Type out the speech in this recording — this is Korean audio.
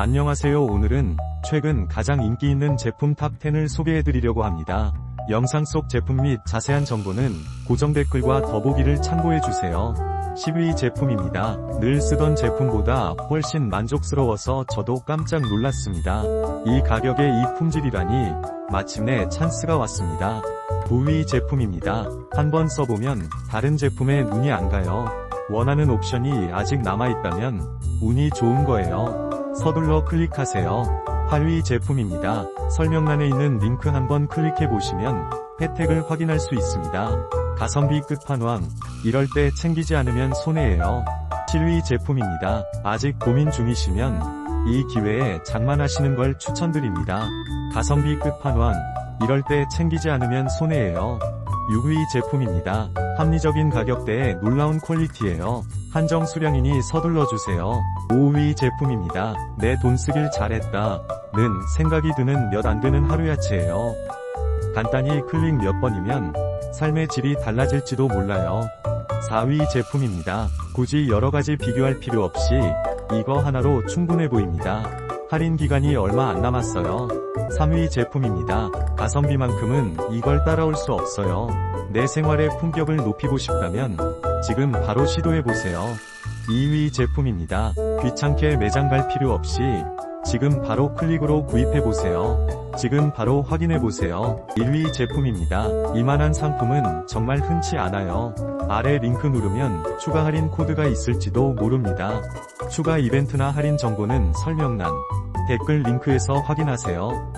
안녕하세요 오늘은 최근 가장 인기 있는 제품 탑10을 소개해드리려고 합니다. 영상 속 제품 및 자세한 정보는 고정 댓글과 더보기를 참고해주세요. 10위 제품입니다. 늘 쓰던 제품보다 훨씬 만족스러워서 저도 깜짝 놀랐습니다. 이 가격에 이 품질이라니 마침내 찬스가 왔습니다. 9위 제품입니다. 한번 써보면 다른 제품에 눈이 안 가요. 원하는 옵션이 아직 남아있다면 운이 좋은 거예요. 서둘러 클릭하세요. 8위 제품입니다. 설명란에 있는 링크 한번 클릭해보시면 혜택을 확인할 수 있습니다. 가성비 끝판왕. 이럴 때 챙기지 않으면 손해예요. 7위 제품입니다. 아직 고민 중이시면 이 기회에 장만하시는 걸 추천드립니다. 가성비 끝판왕. 이럴 때 챙기지 않으면 손해예요. 6위 제품입니다. 합리적인 가격대에 놀라운 퀄리티예요. 한정 수량이니 서둘러 주세요. 5위 제품입니다. 내 돈 쓰길 잘했다. 는 생각이 드는 몇 안 되는 하루 야채예요. 간단히 클릭 몇 번이면 삶의 질이 달라질지도 몰라요. 4위 제품입니다. 굳이 여러가지 비교할 필요 없이 이거 하나로 충분해 보입니다. 할인 기간이 얼마 안 남았어요. 3위 제품입니다. 가성비만큼은 이걸 따라올 수 없어요. 내 생활의 품격을 높이고 싶다면 지금 바로 시도해보세요. 2위 제품입니다. 귀찮게 매장 갈 필요 없이 지금 바로 클릭으로 구입해보세요. 지금 바로 확인해보세요. 1위 제품입니다. 이만한 상품은 정말 흔치 않아요. 아래 링크 누르면 추가 할인 코드가 있을지도 모릅니다. 추가 이벤트나 할인 정보는 설명란, 댓글 링크에서 확인하세요.